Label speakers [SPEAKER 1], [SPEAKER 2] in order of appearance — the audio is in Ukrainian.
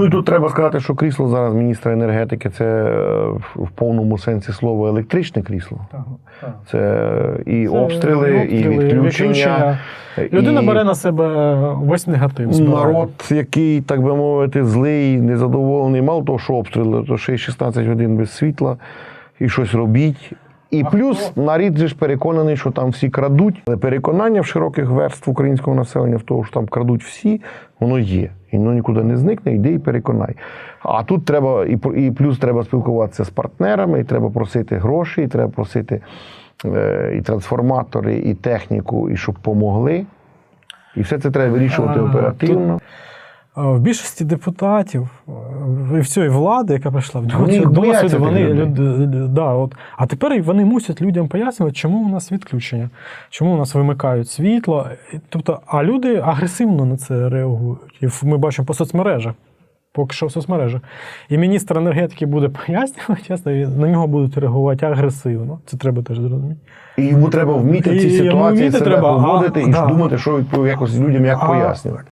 [SPEAKER 1] Ну і тут треба сказати, що крісло зараз міністра енергетики це е, в повному сенсі слова електричне крісло.
[SPEAKER 2] Так, так.
[SPEAKER 1] Це і
[SPEAKER 2] Це
[SPEAKER 1] обстріли, і
[SPEAKER 2] обстріли,
[SPEAKER 1] відключення.
[SPEAKER 2] Людина
[SPEAKER 1] і
[SPEAKER 2] бере на себе весь негатив.
[SPEAKER 1] народ, який, так би мовити, злий, незадоволений. Мало того, що обстріли, то ще й 16 годин без світла і щось робіть. І плюс нарід же ж переконаний, що там всі крадуть. Але переконання в широких верств українського населення в тому, що там крадуть всі, воно є. І воно нікуди не зникне, йди і переконай. А тут треба, і, і плюс треба спілкуватися з партнерами, і треба просити гроші, і треба просити е, і трансформатори, і техніку, і щоб помогли. І все це треба вирішувати оперативно.
[SPEAKER 2] В більшості депутатів е, і всієї влади, яка прийшла в
[SPEAKER 1] Вони
[SPEAKER 2] досвід, вони люд, да, от. А тепер вони мусять людям пояснювати, чому у нас відключення, чому у нас вимикають світло. Тобто, а люди агресивно на це реагують. І ми бачимо по соцмережах. Поки що в соцмережах. І міністр енергетики буде пояснювати, чесно, і на нього будуть реагувати агресивно. Це треба теж зрозуміти.
[SPEAKER 1] І йому треба вміти в цій
[SPEAKER 2] І
[SPEAKER 1] ситуації себе
[SPEAKER 2] треба, а,
[SPEAKER 1] і
[SPEAKER 2] да.
[SPEAKER 1] думати, що відпов- якось людям як
[SPEAKER 2] А-
[SPEAKER 1] пояснювати.